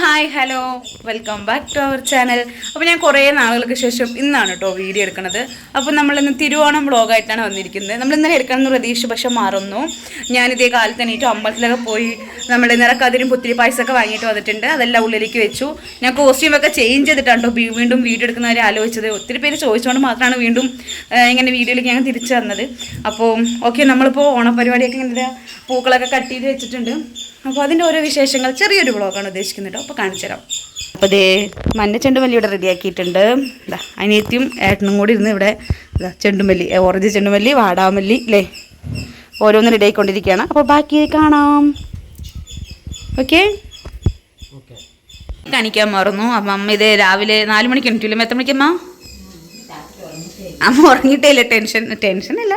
Hi hello. Welcome back to our channel. അപ്പോൾ ഞാൻ കുറേ നാളുകൾക്ക് ശേഷം ഇന്നാണ് കേട്ടോ വീഡിയോ എടുക്കുന്നത് അപ്പോൾ നമ്മളിന്ന് തിരുവോണം വ്ളോഗായിട്ടാണ് വന്നിരിക്കുന്നത്. നമ്മൾ ഇന്നലെ എടുക്കണമെന്ന് പ്രതീക്ഷിച്ചു പക്ഷെ മറന്നു. ഞാനിതേ കാലത്ത് എണീറ്റ് അമ്പലത്തിലൊക്കെ പോയി നമ്മൾ നിറക്കതിരും പുത്തിരി പായസമൊക്കെ വാങ്ങിയിട്ട് വന്നിട്ടുണ്ട്. അതെല്ലാം ഉള്ളിലേക്ക് വെച്ചു. ഞാൻ കോസ്റ്റ്യൂമൊക്കെ ചേഞ്ച് ചെയ്തിട്ടാണ് കേട്ടോ വീണ്ടും വീഡിയോ എടുക്കുന്നവരെ ആലോചിച്ചത്. ഒത്തിരി പേര് ചോദിച്ചുകൊണ്ട് മാത്രമാണ് വീണ്ടും ഇങ്ങനെ വീഡിയോയിലേക്ക് ഞാൻ തിരിച്ചു തന്നത് അപ്പോൾ ഓക്കെ നമ്മളിപ്പോൾ ഓണപരിപാടിയൊക്കെ ഇങ്ങനെ പൂക്കളൊക്കെ കട്ട് ചെയ്ത് വെച്ചിട്ടുണ്ട്. അപ്പോൾ അതിന്റെ ഓരോ വിശേഷങ്ങൾ ചെറിയൊരു വ്ളോഗാണ് ഉദ്ദേശിക്കുന്നത് കേട്ടോ അപ്പോൾ കാണിച്ചു തരാം. അപ്പോൾ ദേ മഞ്ഞ ചെണ്ടുമല്ലി ഇവിടെ റെഡിയാക്കിയിട്ടുണ്ട്. ഇതാ അനിയത്തിയും ഏട്ടനും കൂടി ഇരുന്ന് ഇവിടെ ഇതാ ചെണ്ടുമല്ലി ഓറഞ്ച് ചെണ്ടുമല്ലി വാടാമല്ലി അല്ലേ ഓരോന്ന് റെഡി ആയിക്കൊണ്ടിരിക്കുകയാണ്. അപ്പോൾ ബാക്കി കാണാം. ഓക്കെ? കാണിക്കാൻ മറന്നു. അപ്പം അമ്മ ഇത് രാവിലെ നാല് മണിക്ക് എണീറ്റില്ല എത്ര മണിക്കമ്മ അമ്മ? ഉറങ്ങിയിട്ടേ ഇല്ല. ടെൻഷൻ ടെൻഷൻ ഇല്ല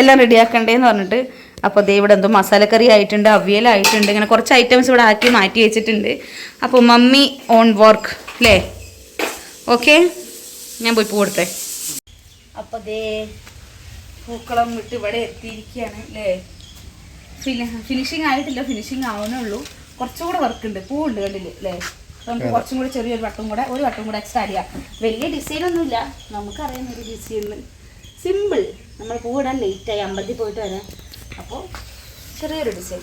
എല്ലാം റെഡിയാക്കണ്ടേന്ന് പറഞ്ഞിട്ട് അപ്പോൾ ദേ ഇവിടെ എന്തോ മസാലക്കറി ആയിട്ടുണ്ട് അവിയലായിട്ടുണ്ട് ഇങ്ങനെ കുറച്ച് ഐറ്റംസ് ഇവിടെ ആക്കി മാറ്റി വെച്ചിട്ടുണ്ട്. അപ്പോൾ മമ്മി ഓൺ വർക്ക് അല്ലേ ഓക്കെ ഞാൻ പോയി പൂ കൊടുത്തേ അപ്പോൾ ദേ പൂക്കളം വിട്ട് ഇവിടെ എത്തിയിരിക്കുകയാണ് അല്ലേ ഫിനിഷിങ് ആയിട്ടില്ല ഫിനിഷിങ് ആവുന്നേ ഉള്ളൂ. കുറച്ചും കൂടെ വർക്ക് ഉണ്ട് പൂവുണ്ട് കണ്ടില്ല അല്ലേ അപ്പൊ നമുക്ക് കുറച്ചും കൂടെ ചെറിയൊരു വട്ടം കൂടെ ഒരു വട്ടം കൂടെ എക്സ്ട്രാ ചെയ്യാം വലിയ ഡിസൈൻ ഒന്നുമില്ല നമുക്കറിയാം ഒരു ഡിസൈൻ സിമ്പിൾ നമ്മൾ പൂവിടാൻ ലേറ്റായി അമ്പലത്തിൽ പോയിട്ട് വരാം. അപ്പോൾ ചെറിയൊരു ഡിസൈൻ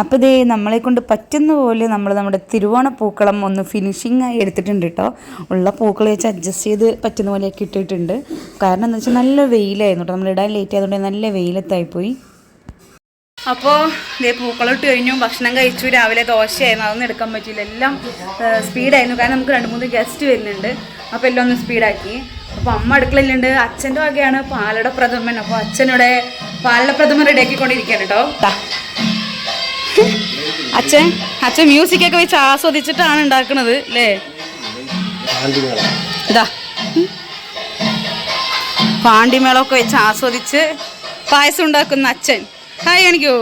അപ്പോൾ ഇതേ നമ്മളെ കൊണ്ട് പറ്റുന്ന പോലെ നമ്മൾ നമ്മുടെ തിരുവോണ പൂക്കളം ഒന്ന് ഫിനിഷിംഗ് ആയി എടുത്തിട്ടുണ്ട് കേട്ടോ ഉള്ള പൂക്കൾ വെച്ച് അഡ്ജസ്റ്റ് ചെയ്ത് പറ്റുന്ന പോലെയൊക്കെ ഇട്ടിട്ടുണ്ട്. കാരണം എന്താ വെച്ചാൽ നല്ല വെയിലായിരുന്നു കേട്ടോ നമ്മൾ ഇടാൻ ലേറ്റ് ആയതുകൊണ്ട് നല്ല വെയിലത്തായി പോയി. അപ്പോൾ ഇതേ പൂക്കളിട്ട് കഴിഞ്ഞു. ഭക്ഷണം കഴിച്ചു. രാവിലെ ദോശയായിരുന്നു. അതൊന്നും എടുക്കാൻ പറ്റിയില്ല. എല്ലാം സ്പീഡായിരുന്നു കാരണം നമുക്ക് രണ്ട് മൂന്ന് ഗസ്റ്റ് വരുന്നുണ്ട്. അപ്പോൾ എല്ലാം ഒന്ന് സ്പീഡാക്കി അപ്പോൾ അമ്മ അടുക്കളയിലുണ്ട്. അച്ഛന്റെ വകയാണ് പാലട പ്രഥമൻ. അപ്പോൾ അച്ഛനിവിടെ പാലട പ്രഥമൻ റെഡിയാക്കിക്കൊണ്ടിരിക്കുകയാണ് കേട്ടോ. അച്ഛൻ അച്ഛൻ മ്യൂസിക് ഒക്കെ വെച്ച് ആസ്വദിച്ചിട്ടാണ് ഉണ്ടാക്കുന്നത് അല്ലേ? ഇതാ പാണ്ടിമേളമൊക്കെ വെച്ച് ആസ്വദിച്ച് പായസം ഉണ്ടാക്കുന്ന അച്ഛൻ. ഹായ് എനിക്കോ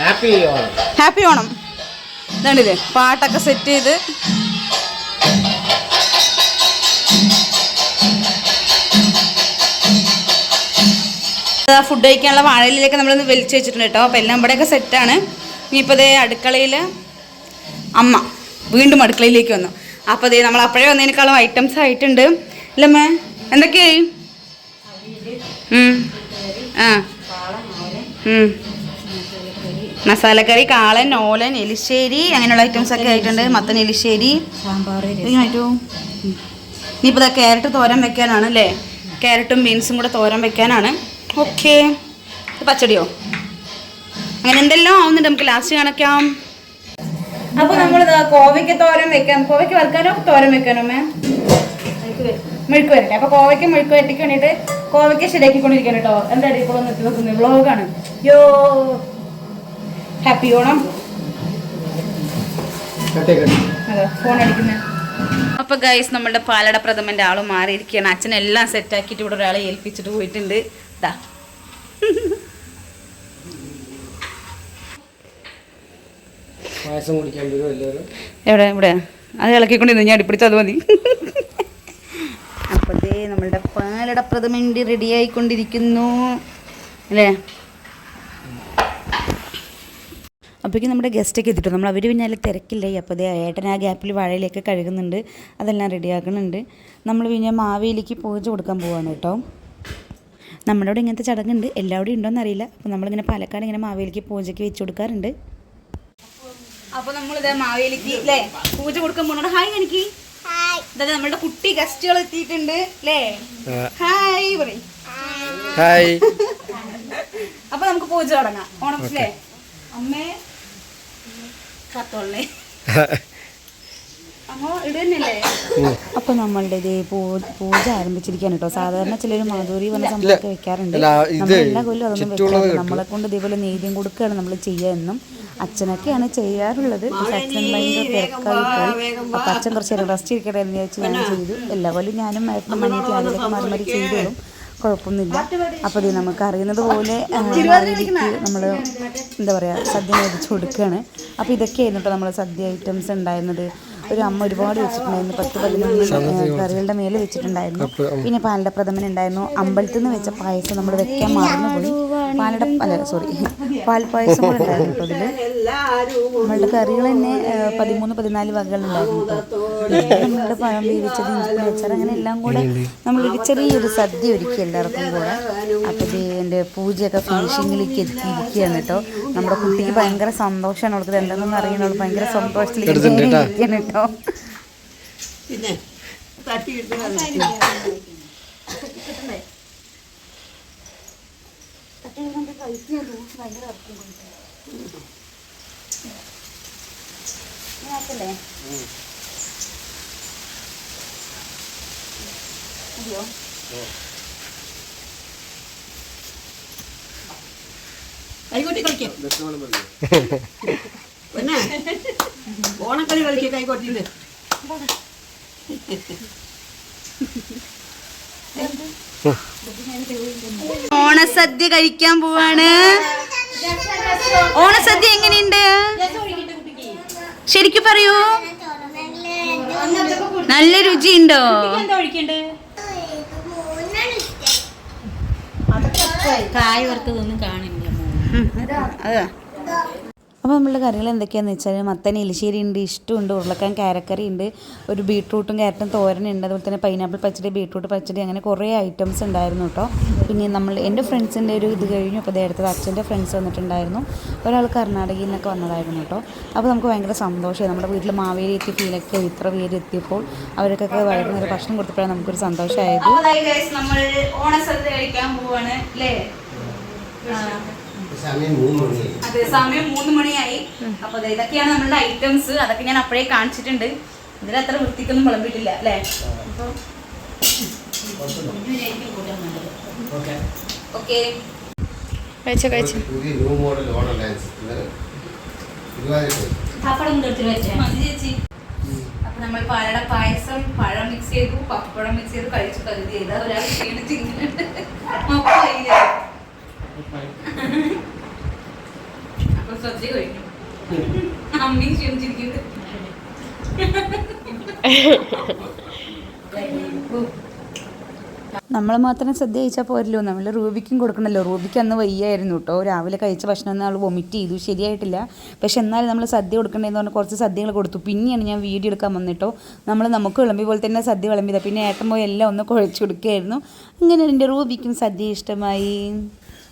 ഹാപ്പി ഓണം. ഹാപ്പി ഓണം. ഇതാണിത്. പാട്ടൊക്കെ സെറ്റ് ചെയ്ത് ഫുഡ് കഴിക്കാനുള്ള വാഴയിലേക്ക് നമ്മളൊന്ന് വലിച്ചു വെച്ചിട്ടുണ്ട് കേട്ടോ. അപ്പോൾ എല്ലാം ഇവിടെയൊക്കെ സെറ്റാണ് ഇനിയിപ്പോൾ ഇതേ അടുക്കളയിൽ അമ്മ വീണ്ടും അടുക്കളയിലേക്ക് വന്നു. അപ്പോൾ അതേ നമ്മൾ അപ്പോഴേ വന്നതിനേക്കാളും ഐറ്റംസ് ആയിട്ടുണ്ട്. അല്ലമ്മേ എന്തൊക്കെയായി. ആ. മസാലക്കറി കാളൻ ഓലൻ എലിശ്ശേരി അങ്ങനെയുള്ള ഐറ്റംസ് ഒക്കെ ആയിട്ടുണ്ട്. മത്തൻ എലിശ്ശേരി. ഇനിയിപ്പോൾ ഇതാ ക്യാരറ്റ് തോരൻ വെക്കാനാണ് അല്ലേ? ക്യാരറ്റും ബീൻസും കൂടെ തോരൻ വെക്കാനാണ്. ഓക്കെ. പച്ചടിയോ? അങ്ങനെ എന്തെല്ലാം ആവുന്നുണ്ട്. നമുക്ക് ലാസ്റ്റ് കാണിക്കാം. അപ്പൊ നമ്മൾ കോവയ്ക്ക് തോരൻ വെക്കാം. കോവയ്ക്ക് വറുക്കാനോ? തോരൻ വെക്കാനോ മേ മെഴുക്ക് വരട്ടെ. അപ്പൊ കോവയ്ക്ക് മെഴുക്ക് വരട്ടിക്ക് വേണ്ടിയിട്ട് കോവയ്ക്ക് ശരിയാക്കിക്കൊണ്ടിരിക്കണം കേട്ടോ. എന്താ ഇപ്പോൾ നിർത്തി വെക്കുന്നത് വ്ളോഗാണ് യോ ഹാപ്പി ഓണം. ഫോൺ അടിക്കുന്ന. അപ്പൊ ഗൈസ് നമ്മളുടെ പാലട പ്രഥമന്റെ ആൾ മാറിയിരിക്കുകയാണ്. അച്ഛനെല്ലാം സെറ്റ് ആക്കിയിട്ട് ഇവിടെ ഒരാളെ ഏൽപ്പിച്ചിട്ട് പോയിട്ടുണ്ട്. ദാ. എവിടെ ഇവിടെ? അത് ഇളക്കിക്കൊണ്ടിരുന്നു. ഞാൻ അടിപ്പിടിച്ചത് മതി. അപ്പോൾ ദേ നമ്മളുടെ പാലട പ്രഥമന്റെ റെഡി ആയിക്കൊണ്ടിരിക്കുന്നു. അല്ലേ? അപ്പോഴേക്കും നമ്മുടെ ഗസ്റ്റൊക്കെ എത്തിയിട്ടു നമ്മൾ അവർ പിന്നാലെ തിരക്കില്ലേ അപ്പോൾ അതേ ഏട്ടൻ ആ ഗ്യാപ്പിൽ വാഴയിലേക്ക് കഴുകുന്നുണ്ട്. അതെല്ലാം റെഡിയാക്കുന്നുണ്ട് നമ്മൾ പിന്നെ മാവേലിക്ക് പൂജ കൊടുക്കാൻ പോവാണ് കേട്ടോ. നമ്മുടെ ഇവിടെ ഇങ്ങനത്തെ ചടങ്ങുണ്ട്. എല്ലാവിടെയും ഉണ്ടോയെന്ന് അറിയില്ല അപ്പോൾ നമ്മളിങ്ങനെ പാലക്കാട് ഇങ്ങനെ മാവേലിക്ക് പൂജയ്ക്ക് വെച്ച് കൊടുക്കാറുണ്ട്. നമ്മൾ നമ്മളിത് മാവേലിക്ക് അല്ലേ പൂജ കൊടുക്കാൻ പോകണം ഹായ് എനിക്ക് ഇതാ നമ്മളുടെ കുട്ടി ഗസ്റ്റുകൾ എത്തിയിട്ടുണ്ട് അല്ലേ ഹായ് പറയും. ഹായ് അപ്പൊ നമുക്ക് പൂജ തുടങ്ങാം. ഓണം അല്ലേ അമ്മേ അപ്പൊ നമ്മളുടെ ഇതേ പൂജ ആരംഭിച്ചിരിക്കാൻ കേട്ടോ. സാധാരണ ചിലർ മാധുരി പറഞ്ഞ സംഭവമൊക്കെ വെക്കാറുണ്ട്. നമ്മൾ എല്ലാ കൊല്ലം അതൊന്നും വെക്കാറുണ്ട് വെക്കാറില്ല. നമ്മളെ കൊണ്ട് ഇതേപോലെ നെയ്യം കൊടുക്കുകയാണ് നമ്മൾ ചെയ്യുക എന്നും. അച്ഛനൊക്കെയാണ് ചെയ്യാറുള്ളത്. പക്ഷെ അച്ഛൻ ഭയങ്കര തിരക്കായി പോയി. അപ്പൊ അച്ഛൻ കുറച്ച് റെസ്റ്റ് ഇരിക്കട്ടെ എന്ന് വിചാരിച്ച് ഞാൻ ചെയ്തു. എല്ലാ കൊല്ലം ഞാനും ഏട്ടനും മണിയൊക്കെ ആരെയൊക്കെ മാറി മാറി ചെയ്തോളും. കുഴപ്പമൊന്നുമില്ല. അപ്പോൾ ഇത് നമുക്ക് അറിയുന്നത് പോലെ നമ്മൾ എന്താ പറയുക സദ്യ മേടിച്ച് കൊടുക്കുകയാണ്. അപ്പോൾ ഇതൊക്കെയായിരുന്നു കേട്ടോ നമ്മൾ സദ്യ ഐറ്റംസ് ഉണ്ടായിരുന്നത്. ഒരു അമ്മ ഒരുപാട് വെച്ചിട്ടുണ്ടായിരുന്നു. പത്ത് പതിനൊന്ന് കറികളുടെ മേലെ വെച്ചിട്ടുണ്ടായിരുന്നു. പിന്നെ പാലട പ്രഥമൻ ഉണ്ടായിരുന്നു. അമ്പലത്തിൽ നിന്ന് വെച്ച പായസം നമ്മൾ വെക്കാൻ മറന്നുപോയി പാലട അല്ല സോറി പാൽ പായസം കൂടെ ഉണ്ടായിരുന്നു കേട്ടോ നമ്മളുടെ കറികൾ തന്നെ പതിമൂന്ന് പതിനാല് വകകളുണ്ടായിരുന്നു കേട്ടോ. നമ്മളുടെ പഴം വേവിച്ചത് ഇഞ്ചി അച്ചാർ അങ്ങനെ എല്ലാം കൂടെ നമ്മൾ ഒരു ചെറിയൊരു സദ്യ ഒരുക്കി എല്ലാവർക്കും കൂടെ. അപ്പോൾ ഇത് എന്റെ പൂജയൊക്കെ ഫിനിഷിങ്ങിലേക്ക് എത്തിയിരിക്കുകയാണ് കേട്ടോ. നമ്മുടെ കുട്ടിക്ക് ഭയങ്കര സന്തോഷമാണ് അവൾക്ക് എന്താണെന്ന് അറിയണവൾ ഭയങ്കര സന്തോഷത്തിലേക്ക് ഇരിക്കുകയാണ് കേട്ടോ പിന്നെ തട്ടിയിട്ട് കൈകൊട്ടി കളിക്കാം. പിന്നെ? ഓണക്കളി കളിക്കുക കൈകൊട്ടിട്ട് ഓണസദ്യ കഴിക്കാൻ പോവാണ്. ഓണസദ്യ എങ്ങനെയുണ്ട്? ശരിക്കും പറയൂ. നല്ല രുചിയുണ്ടോ? കായ വറുത്തതൊന്നും കാണില്ല അതാ. അപ്പോൾ നമ്മളുടെ കറികൾ എന്തൊക്കെയാണെന്ന് വെച്ചാൽ മത്തൻ എലിശ്ശേരി ഉണ്ട് ഇഷ്ടമുണ്ട് ഉരുളക്കാൻ കാരക്കറി ഉണ്ട് ഒരു ബീട്രൂട്ടും കാരറ്റും തോരനുണ്ട് അതുപോലെ തന്നെ പൈനാപ്പിൾ പച്ചടി ബീട്രൂട്ട് പച്ചടി അങ്ങനെ കുറേ ഐറ്റംസ് ഉണ്ടായിരുന്നു കേട്ടോ. പിന്നെ നമ്മൾ എന്റെ ഫ്രണ്ട്സിന്റെ ഒരു ഇത് കഴിഞ്ഞു അപ്പോൾ അടുത്തത് അച്ഛന്റെ ഫ്രണ്ട്സ് വന്നിട്ടുണ്ടായിരുന്നു. ഒരാൾ കർണാടകയിൽ നിന്നൊക്കെ വന്നതായിരുന്നു കേട്ടോ. അപ്പോൾ നമുക്ക് ഭയങ്കര സന്തോഷമായി. നമ്മുടെ വീട്ടിൽ മാവേലി എത്തി ഫീലൊക്കെ ഇത്ര പേര് എത്തിയപ്പോൾ അവർക്കൊക്കെ വൈകുന്നേരം ഭക്ഷണം കൊടുത്തപ്പോഴാണ് നമുക്കൊരു സന്തോഷമായത്. നമ്മൾ ഓണസദ്യ കഴിക്കാൻ പോവാണ് അല്ലേ? സമയം മൂന്ന് മണിയായി. അതെ സമയം മൂന്ന് മണിയായി. അപ്പൊ ഇതൊക്കെയാണ് നമ്മളുടെ ഐറ്റംസ് അതൊക്കെ ഞാൻ അപ്പോഴേ കാണിച്ചിട്ടുണ്ട്. ഇതിൽ അത്ര വൃത്തിക്കൊന്നും വിളമ്പിട്ടില്ല അല്ലേ? ഓക്കെ. കഴിച്ച കഴിച്ച. പുതിയ new model owner dance Guruvayur pappadam വെച്ചേ. മതി ചേച്ചി. അപ്പൊ നമ്മൾ പാലട പായസം പഴം മിക്സ് ചെയ്തു പപ്പടം മിക്സ് ചെയ്തു കഴിച്ചു കരുതി ഏതാ ഒരാൾ ക്ഷീണിച്ചിരിക്കുന്നുണ്ട്. നമ്മൾ മാത്രം സദ്യ കഴിച്ചാൽ പോരല്ലോ. നമ്മൾ റൂബിക്കും കൊടുക്കണല്ലോ. റൂബിക്ക് അന്ന് വയ്യായിരുന്നു കേട്ടോ. രാവിലെ കഴിച്ച ഭക്ഷണം ഒന്നും ആൾ വൊമിറ്റ് ചെയ്തു. ശരിയായിട്ടില്ല. പക്ഷെ എന്നാലും നമ്മൾ സദ്യ കൊടുക്കണ്ടേന്ന് പറഞ്ഞാൽ കുറച്ച് സദ്യകൾ കൊടുത്തു. പിന്നെയാണ് ഞാൻ വീഡിയോ എടുക്കാൻ വന്നിട്ടോ നമ്മൾ നമുക്ക് വിളമ്പി പോലെ തന്നെ സദ്യ വിളമ്പിയതാണ് പിന്നെ ഏട്ടൻ പോയി എല്ലാം ഒന്ന് കുഴച്ച് കൊടുക്കുകയായിരുന്നു. അങ്ങനെ എന്റെ റൂബിക്കും സദ്യ ഇഷ്ടമായി.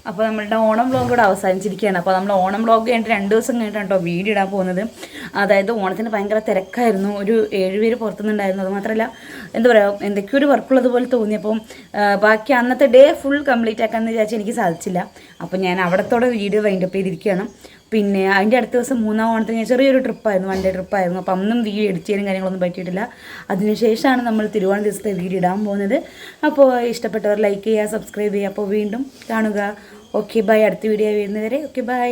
അപ്പോൾ നമ്മളുടെ ഓണം വ്ളോഗ് കൂടെ അവസാനിച്ചിരിക്കുകയാണ്. അപ്പോൾ നമ്മൾ ഓണം വ്ളോഗ് കഴിഞ്ഞിട്ട് രണ്ട് ദിവസം കഴിഞ്ഞിട്ടാണ് കേട്ടോ വീഡിയോ ഇടാൻ പോകുന്നത്. അതായത് ഓണത്തിന് ഭയങ്കര തിരക്കായിരുന്നു. ഒരു ഏഴുപേര് പുറത്തുനിന്നുണ്ടായിരുന്നു. അത് മാത്രമല്ല എന്താ പറയുക എന്തൊക്കെയോ ഒരു വർക്കുള്ളത് പോലെ തോന്നിയപ്പം ബാക്കി അന്നത്തെ ഡേ ഫുൾ കംപ്ലീറ്റ് ആക്കാമെന്ന് വിചാരിച്ചാൽ എനിക്ക് സാധിച്ചില്ല. അപ്പോൾ ഞാൻ അവിടത്തോടെ വീഡിയോ വൈൻഡപ്പ് ചെയ്തിരിക്കുകയാണ്. പിന്നെ അതിന്റെ അടുത്ത ദിവസം മൂന്നാം ഓണത്തിന് ഞാൻ ചെറിയൊരു ട്രിപ്പായിരുന്നു വൺ ഡേ ട്രിപ്പായിരുന്നു അപ്പം അന്നും വീഡിയോ എഡിറ്റ് ചെയ്യാനും കാര്യങ്ങളൊന്നും പറ്റിയിട്ടില്ല. അതിനുശേഷമാണ് നമ്മൾ തിരുവോണ ദിവസത്തെ വീഡിയോ ഇടാൻ പോകുന്നത്. അപ്പോൾ ഇഷ്ടപ്പെട്ടവർ ലൈക്ക് ചെയ്യുക സബ്സ്ക്രൈബ് ചെയ്യുക. അപ്പോൾ വീണ്ടും കാണുക. ഓക്കെ ബൈ അടുത്ത വീഡിയോ വരുന്നവരെ ഓക്കെ ബൈ